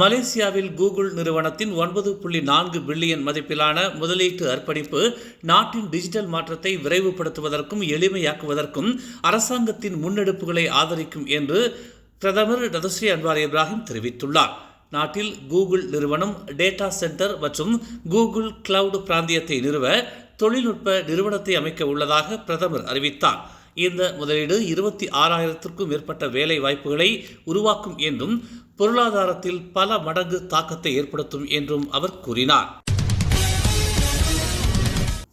மலேசியாவில் கூகுள் நிறுவனத்தின் ஒன்பது புள்ளி நான்கு பில்லியன் மதிப்பிலான முதலீட்டு அர்ப்பணிப்பு நாட்டின் டிஜிட்டல் மாற்றத்தை விரைவுபடுத்துவதற்கும் எளிமையாக்குவதற்கும் அரசாங்கத்தின் முன்னெடுப்புகளை ஆதரிக்கும் என்று பிரதமர் ரதஸ்ரீ அன்வார் இப்ராஹிம் தெரிவித்துள்ளார். நாட்டில் கூகுள் நிறுவனம் டேட்டா சென்டர் மற்றும் கூகுள் கிளவுட் பிராந்தியத்தை நிறுவ தொழில்நுட்ப நிறுவனத்தை அமைக்க உள்ளதாக பிரதமர் அறிவித்தார். இந்த முதலீடு இருபத்தி ஆறாயிரத்திற்கும் மேற்பட்ட வேலை வாய்ப்புகளை உருவாக்கும் என்றும் பொருளாதாரத்தில் பல மடங்கு தாக்கத்தை ஏற்படுத்தும் என்றும் அவர் கூறினார்.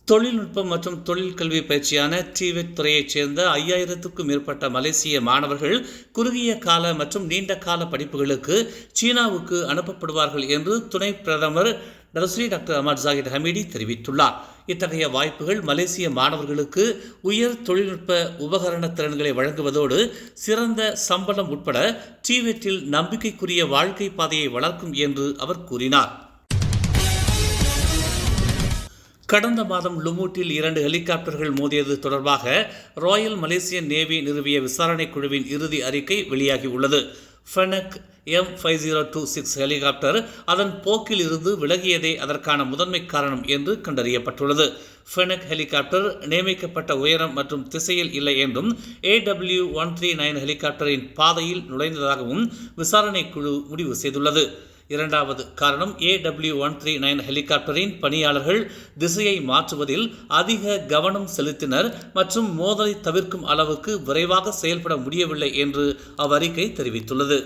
தொழில்நுட்பம் மற்றும் தொழில் கல்வி பயிற்சியான டிவெட் துறையைச் சேர்ந்த ஐயாயிரத்துக்கும் மேற்பட்ட மலேசிய மாணவர்கள் குறுகிய கால மற்றும் நீண்ட கால படிப்புகளுக்கு சீனாவுக்கு அனுப்பப்படுவார்கள் என்று துணை பிரதமர் நரஸ்ரீ டாக்டர் அமர் ஜாகிர் ஹமீடி தெரிவித்துள்ளார். இத்தகைய வாய்ப்புகள் மலேசிய மாணவர்களுக்கு உயர் தொழில்நுட்ப உபகரண திறன்களை வழங்குவதோடு சிறந்த சம்பளம் உட்பட டிவெட்டில் நம்பிக்கைக்குரிய வாழ்க்கை பாதையை வளர்க்கும் என்று அவர் கூறினார். கடந்த மாதம் லுமூட்டில் இரண்டு ஹெலிகாப்டர்கள் மோதியது தொடர்பாக ராயல் மலேசியன் நேவி நிறுவிய விசாரணை குழுவின் இறுதி அறிக்கை வெளியாகியுள்ளது. Fennec M five zero two six helicopter அதன் போக்கில் இருந்து விலகியதே அதற்கான முதன்மை காரணம் என்று கண்டறியப்பட்டுள்ளது. ஃபெனக் ஹெலிகாப்டர் நியமிக்கப்பட்ட உயரம் மற்றும் திசையில் இல்லை என்றும் ஏடபிள்யூ ஒன் த்ரீ நைன் ஹெலிகாப்டரின் பாதையில் நுழைந்ததாகவும் விசாரணை குழு முடிவு செய்துள்ளது. இரண்டாவது காரணம் ஏடபிள்யூ ஒன் த்ரீ நைன் ஹெலிகாப்டரின் பணியாளர்கள் திசையை மாற்றுவதில் அதிக கவனம் செலுத்தினர் மற்றும் மோதலை தவிர்க்கும் அளவுக்கு விரைவாக செயல்பட முடியவில்லை என்று அவ்வறிக்கை தெரிவித்துள்ளது.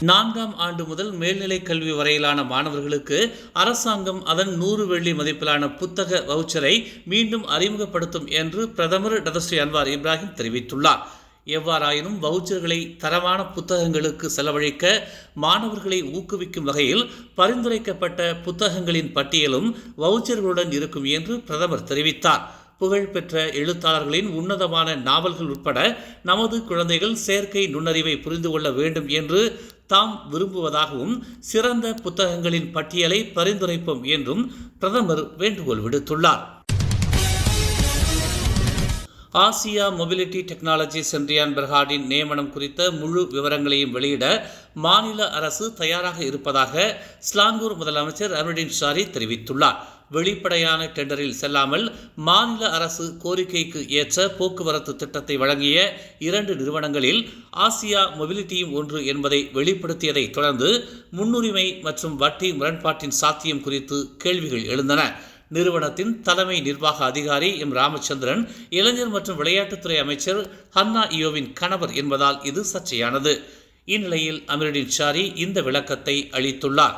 நான்காம் ஆண்டு முதல் மேல்நிலைக் கல்வி வரையிலான மாணவர்களுக்கு அரசாங்கம் அதன் நூறு வெள்ளி மதிப்பிலான புத்தக வவுச்சரை மீண்டும் அறிமுகப்படுத்தும் என்று பிரதமர் டதஸ்ரீ அன்வார் இப்ராஹிம் தெரிவித்துள்ளார். எவ்வாறாயினும் வவுச்சர்களை தரமான புத்தகங்களுக்கு செலவழிக்க மாணவர்களை ஊக்குவிக்கும் வகையில் பரிந்துரைக்கப்பட்ட புத்தகங்களின் பட்டியலும் வவுச்சர்களுடன் இருக்கும் என்று பிரதமர் தெரிவித்தார். புகழ்பெற்ற எழுத்தாளர்களின் உன்னதமான நாவல்கள் உட்பட நமது குழந்தைகள் செயற்கை நுண்ணறிவை புரிந்து கொள்ள வேண்டும் என்று தாம் விரும்புவதாகவும் சிறந்த புத்தகங்களின் பட்டியலை பரிந்துரைப்போம் என்றும் பிரதமர் வேண்டுகோள் விடுத்துள்ளார். ஆசியா மொபிலிட்டி டெக்னாலஜி சென்ட்ரியான் பெர்ஹாடின் நியமனம் குறித்த முழு விவரங்களையும் வெளியிட மாநில அரசு தயாராக இருப்பதாக ஸ்லாங்கூர் முதலமைச்சர் அருணின் ஷாரி தெரிவித்துள்ளார். வெளிப்படையான டெண்டரில் செல்லாமல் மாநில அரசு கோரிக்கைக்கு ஏற்ற போக்குவரத்து திட்டத்தை வழங்கிய இரண்டு நிறுவனங்களில் ஆசியா மொபிலிட்டியும் ஒன்று என்பதை வெளிப்படுத்தியதை தொடர்ந்து முன்னுரிமை மற்றும் வட்டி முரண்பாட்டின் சாத்தியம் குறித்து கேள்விகள் எழுந்தன. நிறுவனத்தின் தலைமை நிர்வாக அதிகாரி எம் ராமச்சந்திரன் இளைஞர் மற்றும் விளையாட்டுத்துறை அமைச்சர் ஹன்னா இயோவின் கணவர் என்பதால் இது சர்ச்சையானது. இந்நிலையில் அமீருddin ஷாரி இந்த விளக்கத்தை அளித்துள்ளார்.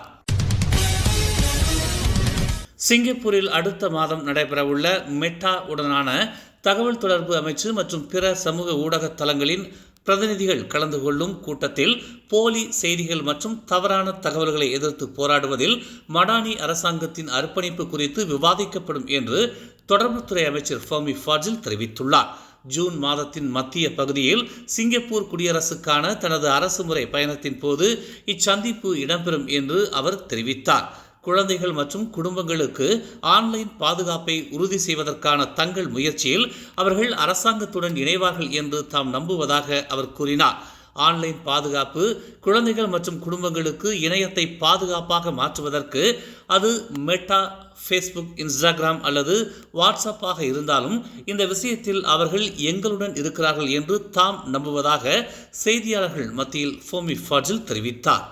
சிங்கப்பூரில் அடுத்த மாதம் நடைபெறவுள்ள மெட்டா உடனான தகவல் தொடர்பு அமைச்சு மற்றும் பிற சமூக ஊடக தளங்களின் பிரதிநிதிகள் கலந்து கொள்ளும் கூட்டத்தில் போலி செய்திகள் மற்றும் தவறான தகவல்களை எதிர்த்து போராடுவதில் மடானி அரசாங்கத்தின் அர்ப்பணிப்பு குறித்து விவாதிக்கப்படும் என்று தொடர்புத்துறை அமைச்சர் ஃபோமி ஃபாஜில் தெரிவித்துள்ளார். ஜூன் மாதத்தின் மத்திய பகுதியில் சிங்கப்பூர் குடியரசுக்கான தனது அரசுமுறை பயணத்தின் போது இச்சந்திப்பு இடம்பெறும் என்று அவர் தெரிவித்தார். குழந்தைகள் மற்றும் குடும்பங்களுக்கு ஆன்லைன் பாதுகாப்பை உறுதி செய்வதற்கான தங்கள் முயற்சியில் அவர்கள் அரசாங்கத்துடன் இணைவார்கள் என்று தாம் நம்புவதாக அவர் கூறினார். ஆன்லைன் பாதுகாப்பு குழந்தைகள் மற்றும் குடும்பங்களுக்கு இணையத்தை பாதுகாப்பாக மாற்றுவதற்கு அது மெட்டா ஃபேஸ்புக் இன்ஸ்டாகிராம் அல்லது வாட்ஸ்அப்பாக இருந்தாலும் இந்த விஷயத்தில் அவர்கள் எங்களுடன் இருக்கிறார்கள் என்று தாம் நம்புவதாக செய்தியாளர்கள் மத்தியில் ஃபோமி ஃபாஜில் தெரிவித்தார்.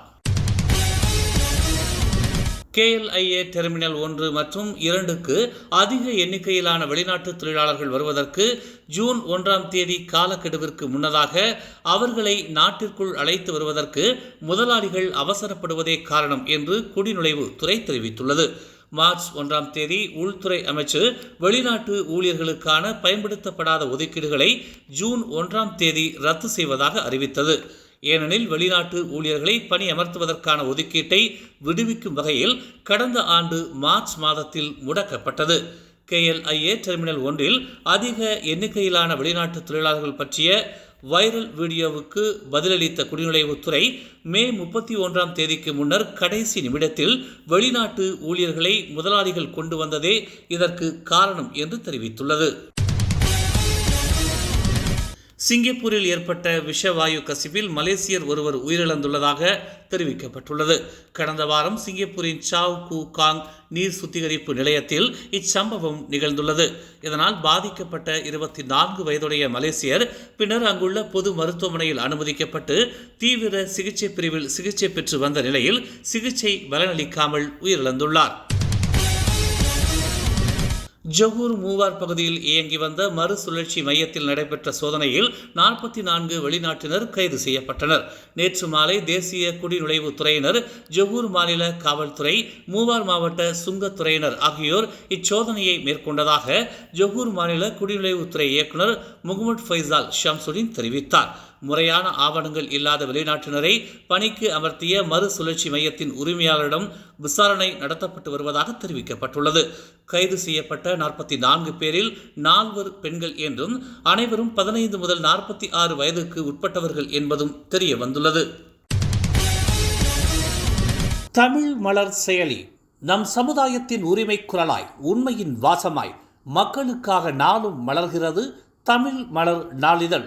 கேஎல்ஐஏ டெர்மினல் ஒன்று மற்றும் இரண்டுக்கு அதிக எண்ணிக்கையிலான வெளிநாட்டு தொழிலாளர்கள் வருவதற்கு ஜூன் ஒன்றாம் தேதி காலக்கெடுவிற்கு முன்னதாக அவர்களை நாட்டிற்குள் அழைத்து வருவதற்கு முதலாளிகள் அவசரப்படுவதே காரணம் என்று குடிநுழைவு துறை தெரிவித்துள்ளது. மார்ச் ஒன்றாம் தேதி உள்துறை அமைச்சு வெளிநாட்டு ஊழியர்களுக்கான பயன்படுத்தப்படாத ஒதுக்கீடுகளை ஜூன் ஒன்றாம் தேதி ரத்து செய்வதாக அறிவித்தது. ஏனெனில் வெளிநாட்டு ஊழியர்களை பணி அமர்த்துவதற்கான ஒதுக்கீட்டை விடுவிக்கும் வகையில் கடந்த ஆண்டு மார்ச் மாதத்தில் முடக்கப்பட்டது. கேஎல்ஐஏ டெர்மினல் ஒன்றில் அதிக எண்ணிக்கையிலான வெளிநாட்டு தொழிலாளர்கள் பற்றிய வைரல் வீடியோவுக்கு பதிலளித்த குடிநுழைவுத்துறை மே முப்பத்தி ஒன்றாம் தேதிக்கு முன்னர் கடைசி நிமிடத்தில் வெளிநாட்டு ஊழியர்களை முதலாளிகள் கொண்டு வந்ததே இதற்கு காரணம் என்று தெரிவித்துள்ளது. சிங்கப்பூரில் ஏற்பட்ட விஷவாயு கசிவில் மலேசியர் ஒருவர் உயிரிழந்துள்ளதாக தெரிவிக்கப்பட்டுள்ளது. கடந்த வாரம் சிங்கப்பூரின் சாவ் கூ காங் நீர் சுத்திகரிப்பு நிலையத்தில் இச்சம்பவம் நிகழ்ந்துள்ளது. இதனால் பாதிக்கப்பட்ட இருபத்தி நான்கு வயதுடைய மலேசியர் பின்னர் அங்குள்ள பொது மருத்துவமனையில் அனுமதிக்கப்பட்டு தீவிர சிகிச்சை பிரிவில் சிகிச்சை பெற்று வந்த நிலையில் சிகிச்சை பலனளிக்காமல் உயிரிழந்துள்ளார். ஜஹூர் மூவார் பகுதியில் இயங்கி வந்த மறுசுழற்சி மையத்தில் நடைபெற்ற சோதனையில் நாற்பத்தி நான்கு வெளிநாட்டினர் கைது செய்யப்பட்டனர். நேற்று மாலை தேசிய குடிநுழைவுத் துறையினர் ஜொகூர் மாநில காவல்துறை மூவார் மாவட்ட சுங்கத்துறையினர் ஆகியோர் இச்சோதனையை மேற்கொண்டதாக ஜஹூர் மாநில குடிநுழைவுத்துறை இயக்குனர் முகமது ஃபைசால் ஷம்சுடின் தெரிவித்தார். முறையான ஆவணங்கள் இல்லாத வெளிநாட்டினரை பணிக்கு அமர்த்திய மறுசுழற்சி மையத்தின் உரிமையாளரிடம் விசாரணை நடத்தப்பட்டு வருவதாக தெரிவிக்கப்பட்டுள்ளது. கைது செய்யப்பட்ட நாற்பத்தி நான்கு பேரில் நால்வர் பெண்கள் என்றும் அனைவரும் பதினைந்து முதல் நாற்பத்தி ஆறு வயதுக்கு உட்பட்டவர்கள் என்பதும் தெரிய வந்துள்ளது தமிழ் மலர் செயலி நம் சமுதாயத்தின் உரிமை குரலாய் உண்மையின் வாசமாய் மக்களுக்காக நாளும் மலர்கிறது தமிழ் மலர் நாளிதழ்.